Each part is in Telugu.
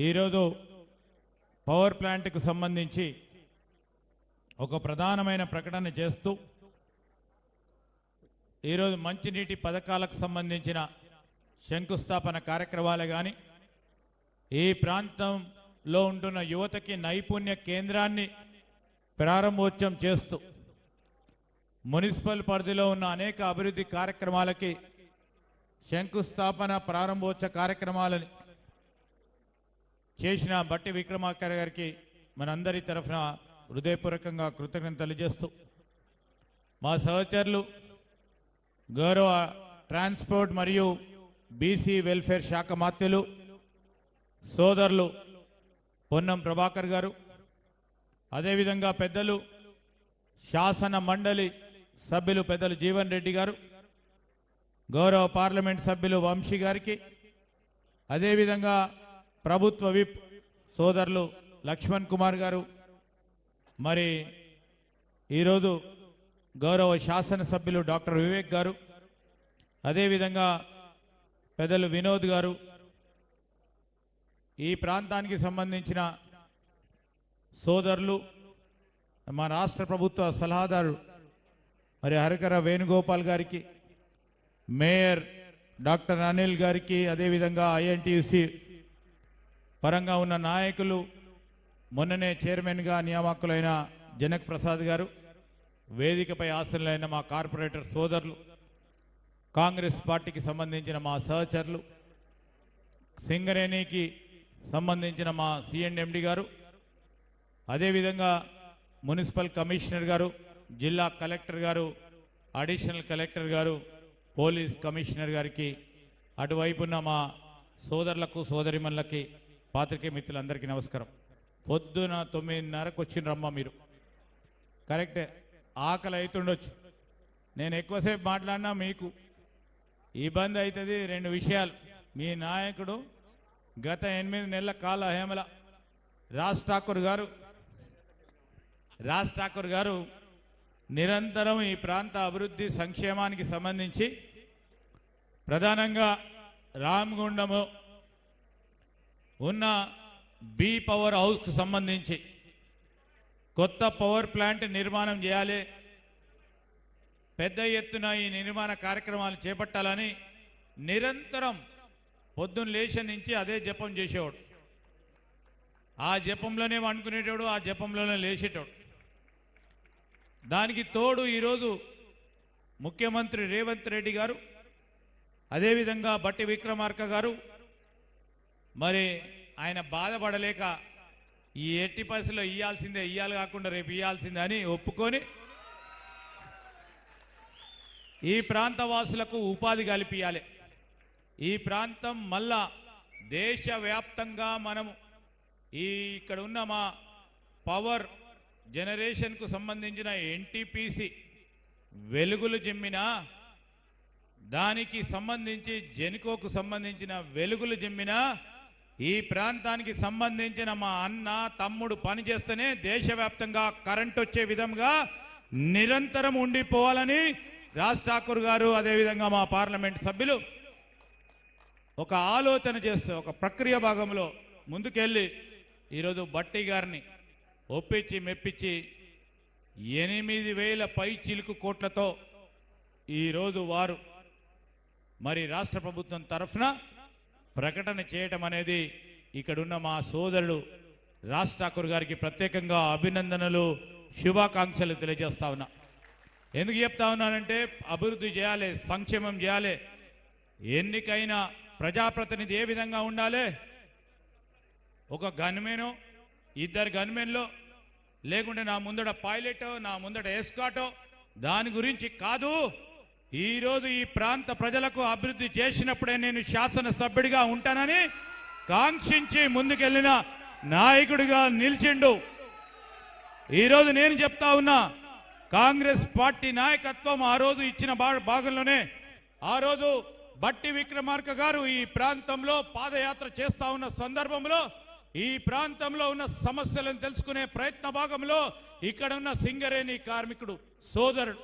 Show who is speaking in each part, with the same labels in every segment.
Speaker 1: ఈరోజు పవర్ ప్లాంట్కు సంబంధించి ఒక ప్రధానమైన ప్రకటన చేస్తూ ఈరోజు మంచినీటి పథకాలకు సంబంధించిన శంకుస్థాపన కార్యక్రమాలు కానీ ఈ ప్రాంతంలో ఉంటున్న యువతకి నైపుణ్య కేంద్రాన్ని ప్రారంభోత్సవం చేస్తూ మున్సిపల్ పరిధిలో ఉన్న అనేక అభివృద్ధి కార్యక్రమాలకి శంకుస్థాపన ప్రారంభోత్సవ కార్యక్రమాలని చేసిన బట్టి విక్రమార్క గారికి మనందరి తరఫున హృదయపూర్వకంగా కృతజ్ఞతలు తెలియజేస్తూ మా సహచరులు గౌరవ ట్రాన్స్పోర్ట్ మరియు బీసీ వెల్ఫేర్ శాఖ మాత్యులు సోదరులు పొన్నం ప్రభాకర్ గారు అదేవిధంగా పెద్దలు శాసన మండలి సభ్యులు పెద్దలు జీవన్ రెడ్డి గారు గౌరవ పార్లమెంట్ సభ్యులు వంశీ గారికి అదేవిధంగా ప్రభుత్వ విప్ సోదరులు లక్ష్మణ్ కుమార్ గారు మరి ఈరోజు గౌరవ శాసనసభ్యులు డాక్టర్ వివేక్ గారు అదేవిధంగా పెద్దలు వినోద్ గారు ఈ ప్రాంతానికి సంబంధించిన సోదరులు మా రాష్ట్ర ప్రభుత్వ సలహాదారు మరి హరికర వేణుగోపాల్ గారికి మేయర్ డాక్టర్ అనిల్ గారికి అదేవిధంగా ఐఎన్టీయూసీ పరంగా ఉన్న నాయకులు మొన్ననే చైర్మన్గా నియామకులైన జనక్ ప్రసాద్ గారు వేదికపై ఆసనులైన మా కార్పొరేటర్ సోదరులు కాంగ్రెస్ పార్టీకి సంబంధించిన మా సహచరులు సింగరేణికి సంబంధించిన మా సిఎండి గారు అదేవిధంగా మున్సిపల్ కమిషనర్ గారు జిల్లా కలెక్టర్ గారు అడిషనల్ కలెక్టర్ గారు పోలీస్ కమిషనర్ గారికి అటువైపున్న మా సోదరులకు సోదరిమణులకి పాత్రికే మిత్రులందరికీ నమస్కారం. పొద్దున తొమ్మిదిన్నరకు వచ్చిండ్రమ్మ మీరు. కరెక్టే. ఆకలి అవుతుండొచ్చు నేను ఎక్కువసేపు మాట్లాడినా మీకు ఇబ్బంది అవుతుంది రెండు విషయాలు. మీ నాయకుడు గత ఎనిమిది నెలల కాల హేమల రాజ్ ఠాకూర్ గారు రాజ్ ఠాకూర్ గారు నిరంతరం ఈ ప్రాంత అభివృద్ధి సంక్షేమానికి సంబంధించి ప్రధానంగా రామగుండము ఉన్న బీ పవర్ హౌస్కు సంబంధించి కొత్త పవర్ ప్లాంట్ నిర్మాణం చేయాలి. పెద్ద ఎత్తున ఈ నిర్మాణ కార్యక్రమాలు చేపట్టాలని నిరంతరం పొద్దున్న లేచి నుంచి అదే జపం చేసేవాడు. ఆ జపంలోనే వండుకునేటోడు ఆ జపంలోనే లేచేటోడు. దానికి తోడు ఈరోజు ముఖ్యమంత్రి రేవంత్ రెడ్డి గారు అదేవిధంగా బట్టి విక్రమార్క గారు మరి ఆయన బాధపడలేక ఈ ఎట్టి పరిస్థితుల్లో ఇయ్యాల్సిందే ఇయ్యాలి కాకుండా రేపు ఇయ్యాల్సిందే అని ఒప్పుకొని ఈ ప్రాంత వాసులకు ఉపాధి కల్పించాలి ఈ ప్రాంతం మళ్ళా దేశవ్యాప్తంగా మనము ఈ ఇక్కడ ఉన్న మా పవర్ జనరేషన్కు సంబంధించిన ఎన్టీపీసీ వెలుగులు జిమ్మిన దానికి సంబంధించి జెనికోకు సంబంధించిన వెలుగులు జిమ్మినా ఈ ప్రాంతానికి సంబంధించిన మా అన్న తమ్ముడు పనిచేస్తేనే దేశవ్యాప్తంగా కరెంట్ వచ్చే విధంగా నిరంతరం ఉండిపోవాలని రాజ్ ఠాకూర్ గారు అదేవిధంగా మా పార్లమెంట్ సభ్యులు ఒక ఆలోచన చేస్తే ఒక ప్రక్రియ భాగంలో ముందుకెళ్ళి ఈరోజు బట్టి గారిని ఒప్పించి మెప్పించి ఎనిమిది వేల పై చిలుకు కోట్లతో ఈరోజు వారు మరి రాష్ట్ర ప్రభుత్వం తరఫున ప్రకటన చేయటం అనేది ఇక్కడున్న మా సోదరుడు రాజ్ ఠాకూర్ గారికి ప్రత్యేకంగా అభినందనలు శుభాకాంక్షలు తెలియజేస్తా ఉన్నా. ఎందుకు చెప్తా ఉన్నానంటే అభివృద్ధి చేయాలి సంక్షేమం చేయాలి. ఎన్నికైన ప్రజాప్రతినిధి ఏ విధంగా ఉండాలి? ఒక గన్మెను ఇద్దరు గన్మెన్లో లేకుంటే నా ముందట పైలటో నా ముందట ఎస్కాటో దాని గురించి కాదు. ఈరోజు ఈ ప్రాంత ప్రజలకు అభివృద్ధి చేసినప్పుడే నేను శాసనసభ్యుడిగా ఉంటానని కాంక్షించి ముందుకెళ్ళిన నాయకుడిగా నిలిచిండు. ఈరోజు నేను చెప్తా ఉన్నా కాంగ్రెస్ పార్టీ నాయకత్వం ఆ రోజు ఇచ్చిన భాగంలోనే ఆ రోజు బట్టి విక్రమార్క గారు ఈ ప్రాంతంలో పాదయాత్ర చేస్తా ఉన్న సందర్భంలో ఈ ప్రాంతంలో ఉన్న సమస్యలను తెలుసుకునే ప్రయత్న భాగంలో ఇక్కడ ఉన్న సింగరేణి కార్మికుడు సోదరుడు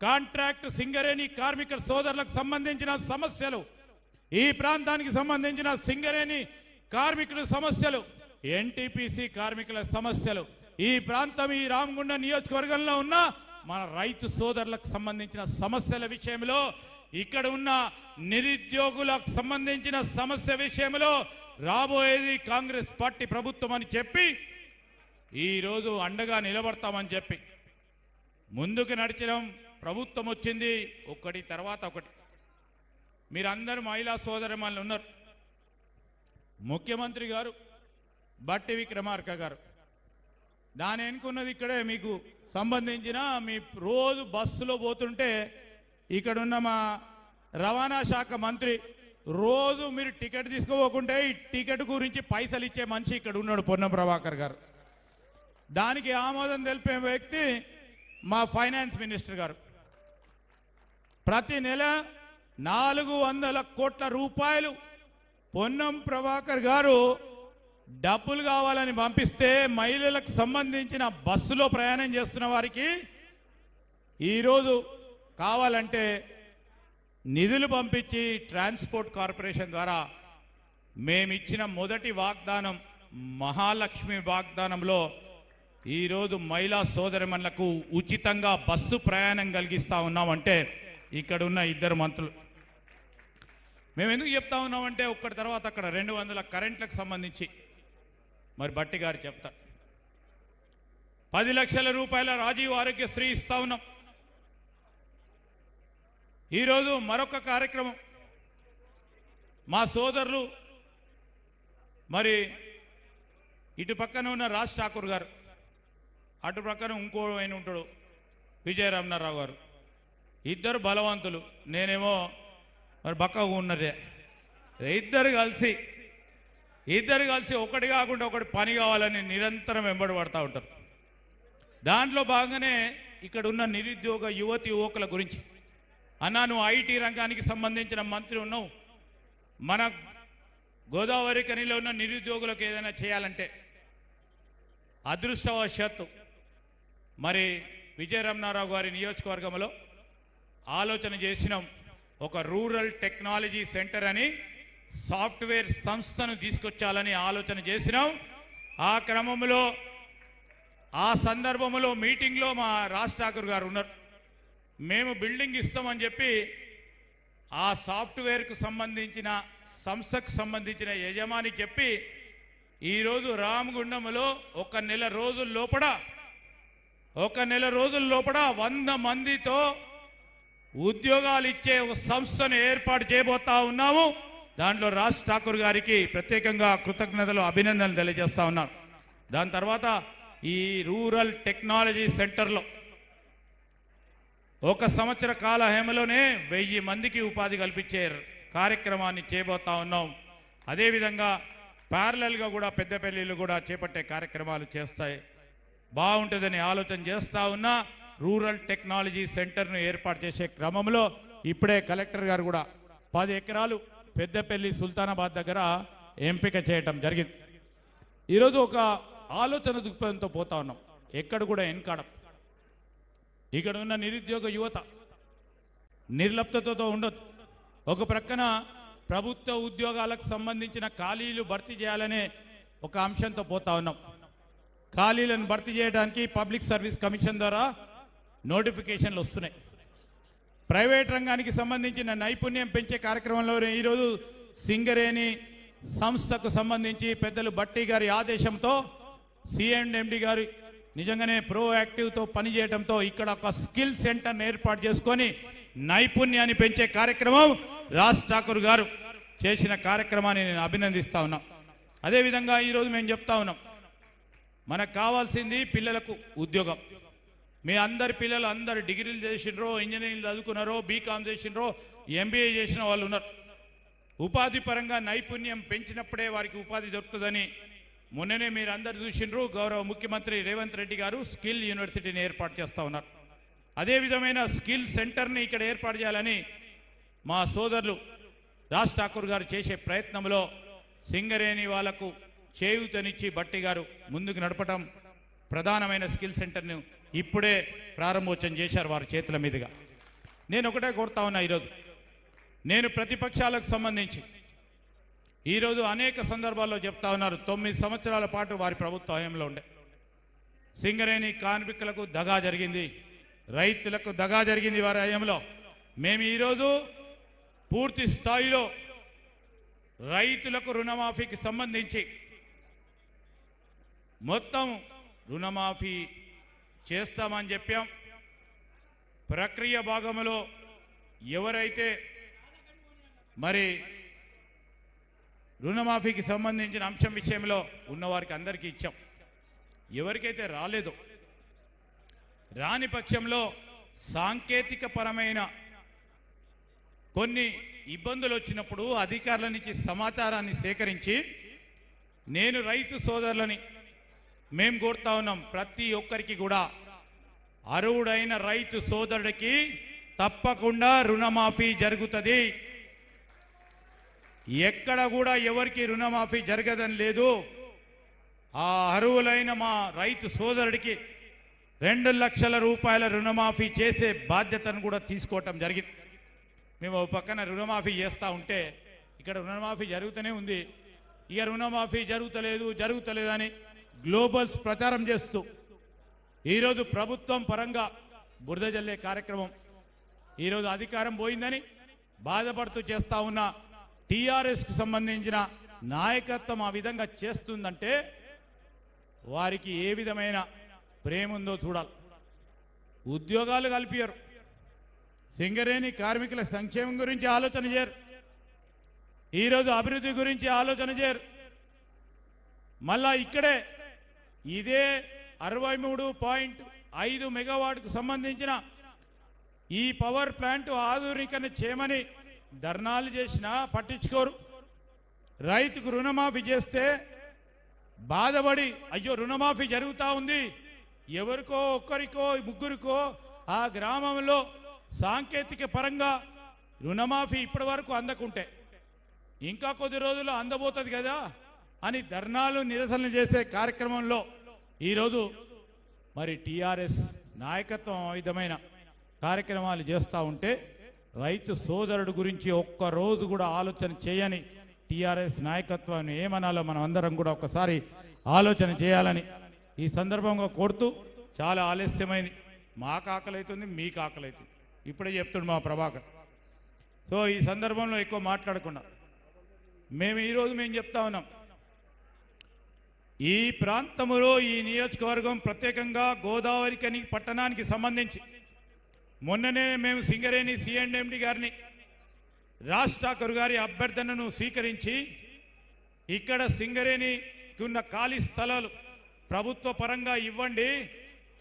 Speaker 1: కాంట్రాక్ట్ సింగరేణి కార్మిక సోదరులకు సంబంధించిన సమస్యలు ఈ ప్రాంతానికి సంబంధించిన సింగరేణి కార్మికుల సమస్యలు ఎన్టీపీసీ కార్మికుల సమస్యలు. ఈ ప్రాంతం ఈ రామగుండ నియోజకవర్గంలో ఉన్న మన రైతు సోదరులకు సంబంధించిన సమస్యల విషయంలో ఇక్కడ ఉన్న నిరుద్యోగులకు సంబంధించిన సమస్య విషయంలో రాబోయేది కాంగ్రెస్ పార్టీ ప్రభుత్వం అని చెప్పి ఈరోజు అండగా నిలబడతామని చెప్పి ముందుకు నడిచడం ప్రభుత్వం వచ్చింది ఒకటి తర్వాత ఒకటి. మీరందరూ మహిళా సోదరమల్ని ఉన్నారు. ముఖ్యమంత్రి గారు బట్టి విక్రమార్క గారు. దాని ఎన్నుకున్నది ఇక్కడే మీకు సంబంధించిన మీ రోజు బస్సులో పోతుంటే ఇక్కడున్న మా రవాణా శాఖ మంత్రి రోజు మీరు టికెట్ తీసుకోపోకుంటే ఈ టికెట్ గురించి పైసలు ఇచ్చే మనిషి ఇక్కడ ఉన్నాడు పొన్నం ప్రభాకర్ గారు. దానికి ఆమోదం తెలిపే వ్యక్తి మా ఫైనాన్స్ మినిస్టర్ గారు. ప్రతి నెల నాలుగు వందల కోట్ల రూపాయలు. పొన్నం ప్రభాకర్ గారు డబ్బులు కావాలని పంపిస్తే మహిళలకు సంబంధించిన బస్సులో ప్రయాణం చేస్తున్న వారికి ఈరోజు కావాలంటే నిధులు పంపించి ట్రాన్స్పోర్ట్ కార్పొరేషన్ ద్వారా మేమిచ్చిన మొదటి వాగ్దానం మహాలక్ష్మి వాగ్దానంలో ఈరోజు మహిళా సోదరిమణులకు ఉచితంగా బస్సు ప్రయాణం కలిగిస్తా ఉన్నామంటే ఇక్కడ ఉన్న ఇద్దరు మంత్రులు. మేము ఎందుకు చెప్తా ఉన్నామంటే ఒక్కటి తర్వాత అక్కడ రెండు వందల కరెంట్లకు సంబంధించి. మరి బట్టి గారు చెప్తారు పది లక్షల రూపాయల రాజీవ్ ఆరోగ్యశ్రీ ఇస్తా ఉన్నాం. ఈరోజు మరొక కార్యక్రమం. మా సోదరులు మరి ఇటు పక్కన ఉన్న రాజ్ ఠాకూర్ గారు అటు పక్కన ఇంకో ఆయన ఉంటాడు విజయ రమణారావు గారు. ఇద్దరు బలవంతులు. నేనేమో మరి బక్కగా ఉన్నదే. ఇద్దరు కలిసి ఇద్దరు కలిసి ఒకటి కాకుండా ఒకటి పని కావాలని నిరంతరం వెంబడి పడతా ఉంటారు. దాంట్లో భాగంగానే ఇక్కడ ఉన్న నిరుద్యోగ యువతి యువకుల గురించి. అన్నా నువ్వు ఐటీ రంగానికి సంబంధించిన మంత్రి ఉన్నావు. మన గోదావరి కనిలో ఉన్న నిరుద్యోగులకు ఏదైనా చేయాలంటే అదృష్టవశాత్తు మరి విజయరమణారావు గారి నియోజకవర్గంలో ఆలోచన చేసినాం. ఒక రూరల్ టెక్నాలజీ సెంటర్ అని సాఫ్ట్వేర్ సంస్థను తీసుకొచ్చాలని ఆలోచన చేసినాం. ఆ క్రమంలో ఆ సందర్భంలో మీటింగ్లో మా రాజ్ ఠాకూర్ గారు ఉన్నారు. మేము బిల్డింగ్ ఇస్తామని చెప్పి ఆ సాఫ్ట్వేర్కు సంబంధించిన సంస్థకు సంబంధించిన యజమాని చెప్పి ఈరోజు రామగుండంలో ఒక నెల రోజుల లోపల ఒక నెల రోజుల లోపల వంద మందితో ఉద్యోగాలు ఇచ్చే ఒక సంస్థను ఏర్పాటు చేయబోతా ఉన్నాము. దాంట్లో రాజ్ ఠాకూర్ గారికి ప్రత్యేకంగా కృతజ్ఞతలు అభినందనలు తెలియజేస్తా ఉన్నాను. దాని తర్వాత ఈ రూరల్ టెక్నాలజీ సెంటర్లో ఒక సంవత్సర కాల హేమలోనే వెయ్యి మందికి ఉపాధి కల్పించే కార్యక్రమాన్ని చేయబోతా ఉన్నాం. అదేవిధంగా ప్యారలల్గా కూడా పెద్దపల్లిలు కూడా చేపట్టే కార్యక్రమాలు చేస్తాయి. బాగుంటుందని ఆలోచన చేస్తూ ఉన్నా. రూరల్ టెక్నాలజీ సెంటర్ను ఏర్పాటు చేసే క్రమంలో ఇప్పుడే కలెక్టర్ గారు కూడా పది ఎకరాలు పెద్దపల్లి సుల్తానాబాద్ దగ్గర ఎంపిక చేయటం జరిగింది. ఈరోజు ఒక ఆలోచన దృక్పథంతో పోతా ఉన్నాం. ఎక్కడ కూడా వెనకాడం ఇక్కడ ఉన్న నిరుద్యోగ యువత నిర్లప్తతో ఉండదు ఒక ప్రక్కన ప్రభుత్వ ఉద్యోగాలకు సంబంధించిన ఖాళీలు భర్తీ చేయాలనే ఒక అంశంతో పోతా ఉన్నాం. ఖాళీలను భర్తీ చేయడానికి పబ్లిక్ సర్వీస్ కమిషన్ ద్వారా నోటిఫికేషన్లు వస్తున్నాయి. ప్రైవేట్ రంగానికి సంబంధించిన నైపుణ్యం పెంచే కార్యక్రమంలో ఈరోజు సింగరేణి సంస్థకు సంబంధించి పెద్దలు బట్టి గారి ఆదేశంతో సిఎండ్ఎండి గారు నిజంగానే ప్రోయాక్టివ్తో పనిచేయడంతో ఇక్కడ ఒక స్కిల్ సెంటర్ని ఏర్పాటు చేసుకొని నైపుణ్యాన్ని పెంచే కార్యక్రమం రాజ్ ఠాకూర్ గారు చేసిన కార్యక్రమాన్ని నేను అభినందిస్తా ఉన్నా. అదేవిధంగా ఈరోజు మేము చెప్తా ఉన్నాం మనకు కావాల్సింది పిల్లలకు ఉద్యోగం. మీ అందరి పిల్లలు అందరు డిగ్రీలు చేసినరో ఇంజనీరింగ్ చదువుకున్నారో బీకామ్ చేసినరో ఎంబీఏ చేసిన వాళ్ళు ఉన్నారు. ఉపాధి పరంగా నైపుణ్యం పెంచినప్పుడే వారికి ఉపాధి దొరుకుతుందని మొన్ననే మీరు అందరు చూసినరు గౌరవ ముఖ్యమంత్రి రేవంత్ రెడ్డి గారు స్కిల్ యూనివర్సిటీని ఏర్పాటు చేస్తా ఉన్నారు. అదే విధమైన స్కిల్ సెంటర్ని ఇక్కడ ఏర్పాటు చేయాలని మా సోదరులు రాజ్ ఠాకూర్ గారు చేసే ప్రయత్నంలో సింగరేణి వాళ్ళకు చేయూతనిచ్చి బట్టి గారు ముందుకు నడపటం ప్రధానమైన స్కిల్ సెంటర్ను ఇప్పుడే ప్రారంభోత్సవం చేశారు వారి చేతుల మీదుగా. నేను ఒకటే కోరుతా ఉన్నా ఈరోజు. నేను ప్రతిపక్షాలకు సంబంధించి ఈరోజు అనేక సందర్భాల్లో చెప్తా ఉన్నారు తొమ్మిది సంవత్సరాల పాటు వారి ప్రభుత్వ హయంలో ఉండే. సింగరేణి కార్మికులకు దగా జరిగింది రైతులకు దగా జరిగింది వారి హయంలో. మేము ఈరోజు పూర్తి స్థాయిలో రైతులకు రుణమాఫీకి సంబంధించి మొత్తం రుణమాఫీ చేస్తామని చెప్పాం. ప్రక్రియ భాగంలో ఎవరైతే మరి రుణమాఫీకి సంబంధించిన అంశం విషయంలో ఉన్నవారికి అందరికీ ఇచ్చాం. ఎవరికైతే రాలేదో రాని పక్షంలో సాంకేతిక పరమైన కొన్ని ఇబ్బందులు వచ్చినప్పుడు అధికారుల నుంచి సమాచారాన్ని సేకరించి నేను రైతు సోదరులని మేము కోరుతా ఉన్నాం ప్రతి ఒక్కరికి కూడా. అరువుడైన రైతు సోదరుడికి తప్పకుండా రుణమాఫీ జరుగుతుంది. ఎక్కడ కూడా ఎవరికి రుణమాఫీ జరగదని లేదు. ఆ అర్హులైన మా రైతు సోదరుడికి రెండు లక్షల రూపాయల రుణమాఫీ చేసే బాధ్యతను కూడా తీసుకోవటం జరిగింది. మేము ఒక పక్కన రుణమాఫీ చేస్తూ ఉంటే ఇక్కడ రుణమాఫీ జరుగుతూనే ఉంది. ఇక రుణమాఫీ జరుగుతలేదు జరుగుతలేదని గ్లోబల్స్ ప్రచారం చేస్తూ ఈరోజు ప్రభుత్వం పరంగా బురద జల్లే కార్యక్రమం. ఈరోజు అధికారం పోయిందని బాధపడుతూ చేస్తా ఉన్న టీఆర్ఎస్కు సంబంధించిన నాయకత్వం ఆ విధంగా చేస్తుందంటే వారికి ఏ విధమైన ప్రేమ ఉందో చూడాలి. ఉద్యోగాలు కల్పించరు సింగరేణి కార్మికుల సంక్షేమం గురించి ఆలోచన చేయరు. ఈరోజు అభివృద్ధి గురించి ఆలోచన చేయరు. మళ్ళా ఇక్కడే ఇదే అరవై మూడు పాయింట్ ఐదు మెగావాట్కు సంబంధించిన ఈ పవర్ ప్లాంట్ ఆధునికరణ చేయమని ధర్నాలు చేసినా పట్టించుకోరు. రైతుకు రుణమాఫీ చేస్తే బాధపడి అయ్యో రుణమాఫీ జరుగుతూ ఉంది. ఎవరికో ఒక్కరికో ముగ్గురికో ఆ గ్రామంలో సాంకేతిక పరంగా రుణమాఫీ ఇప్పటి వరకు అందకుంటే. ఇంకా కొద్ది రోజులు అందబోతుంది కదా. అని ధర్నాలు నిరసనలు చేసే కార్యక్రమంలో ఈరోజు మరి టీఆర్ఎస్ నాయకత్వం విధమైన కార్యక్రమాలు చేస్తూ ఉంటే రైతు సోదరుడు గురించి ఒక్క రోజు కూడా ఆలోచన చేయని టీఆర్ఎస్ నాయకత్వాన్ని ఏమనాలో మనం అందరం కూడా ఒకసారి ఆలోచన చేయాలని ఈ సందర్భంగా కోరుతూ చాలా ఆలస్యమైంది మాకు ఆకలి అవుతుంది మీకు ఆకలి అవుతుంది ఇప్పుడే చెప్తుండు మా ప్రభాకర్. సో ఈ సందర్భంలో ఎక్కువ మాట్లాడకుండా మేము ఈరోజు మేము చెప్తా ఉన్నాం. ఈ ప్రాంతంలో ఈ నియోజకవర్గం ప్రత్యేకంగా గోదావరి కని పట్టణానికి సంబంధించి మొన్ననే మేము సింగరేణి సిఎండ్ఎండి గారిని రాజ్ ఠాకూర్ గారి అభ్యర్థనను స్వీకరించి ఇక్కడ సింగరేణికి ఉన్న ఖాళీ స్థలాలు ప్రభుత్వ పరంగా ఇవ్వండి.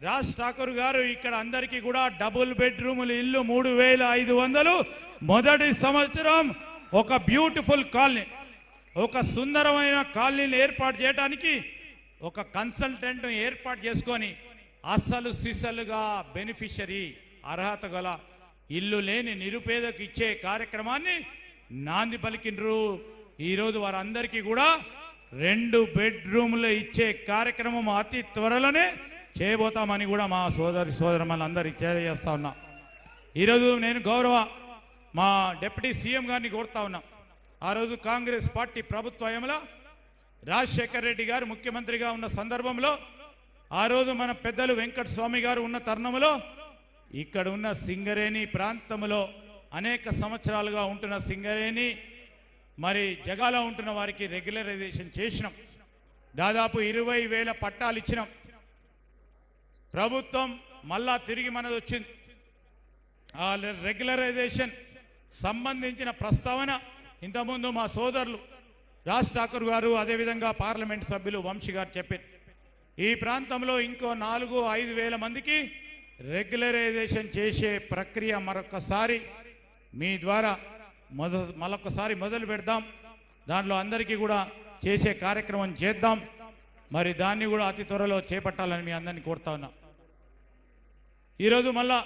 Speaker 1: రాజ్ ఠాకూర్ గారు ఇక్కడ అందరికీ కూడా డబుల్ బెడ్రూములు ఇల్లు మూడు వేల ఐదు వందలు. మొదటి సంవత్సరం ఒక బ్యూటిఫుల్ కాలనీ. ఒక సుందరమైన కాలనీని ఏర్పాటు చేయడానికి ఒక కన్సల్టెంట్ ఏర్పాటు చేసుకొని అస్సలు సిసలుగా బెనిఫిషరీ అర్హత గల ఇల్లు లేని నిరుపేదకు ఇచ్చే కార్యక్రమాన్ని నాంది పలికిండ్రు. ఈరోజు వారందరికీ కూడా రెండు బెడ్రూమ్లు ఇచ్చే కార్యక్రమం అతి త్వరలోనే చేయబోతామని కూడా మా సోదరి సోదరులందరికీ తెలియజేస్తా ఉన్నా. ఈరోజు నేను గౌరవ మా డిప్యూటీ సీఎం గారిని కోరుతా ఉన్నా. ఆ రోజు కాంగ్రెస్ పార్టీ ప్రభుత్వంలో రాజశేఖర్ రెడ్డి గారు ముఖ్యమంత్రిగా ఉన్న సందర్భంలో ఆ రోజు మన పెద్దలు వెంకట స్వామి గారు ఉన్న తరుణంలో ఇక్కడ ఉన్న సింగరేణి ప్రాంతంలో అనేక సంవత్సరాలుగా ఉంటున్న సింగరేణి మరి జగాలో ఉంటున్న వారికి రెగ్యులరైజేషన్ చేసినాం. దాదాపు ఇరవై వేల పట్టాలు ఇచ్చినాం. ప్రభుత్వం మళ్ళా తిరిగి మనది వచ్చింది. ఆ రెగ్యులరైజేషన్ సంబంధించిన ప్రస్తావన ఇంతకుముందు మా సోదరులు రాజ్ ఠాకూర్ గారు అదేవిధంగా పార్లమెంట్ సభ్యులు వంశీ గారు చెప్పారు. ఈ ప్రాంతంలో ఇంకో నాలుగు ఐదు వేల మందికి రెగ్యులరైజేషన్ చేసే ప్రక్రియ మరొకసారి మీ ద్వారా మొద మరొకసారి మొదలు పెడదాం. దాంట్లో అందరికీ కూడా చేసే కార్యక్రమం చేద్దాం. మరి దాన్ని కూడా అతి త్వరలో చేపట్టాలని మీ అందరినీ కోరుతా ఉన్నా. ఈరోజు మళ్ళా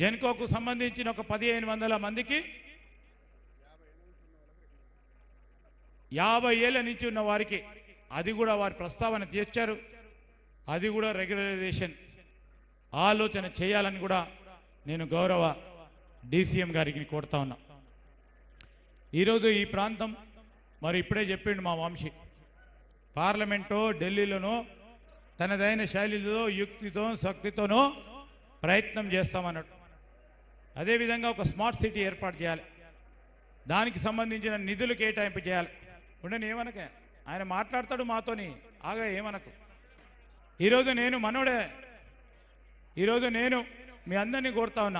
Speaker 1: జెన్కోకు సంబంధించిన ఒక పదిహేను వందల మందికి యాభై ఏళ్ళ నుంచి ఉన్న వారికి అది కూడా వారి ప్రస్తావన తీర్చారు. అది కూడా రెగ్యులరైజేషన్. ఆలోచన చేయాలని కూడా నేను గౌరవ డీసీఎం గారికి కోరుతా ఉన్నా. ఈరోజు ఈ ప్రాంతం మరి ఇప్పుడే చెప్పిండు మా వంశీ. పార్లమెంటో ఢిల్లీలోనో తనదైన శైలితో యుక్తితో శక్తితోనో ప్రయత్నం చేస్తామన్నాడు. అదేవిధంగా ఒక స్మార్ట్ సిటీ ఏర్పాటు చేయాలి. దానికి సంబంధించిన నిధులు కేటాయింపు చేయాలి. ఉండని ఏమనక? ఆయన మాట్లాడతాడు మాతోని ఆగా ఏమనకు? ఈరోజు నేను మనోడే ఈరోజు నేను మీ అందరినీ కోరుతా ఉన్నా.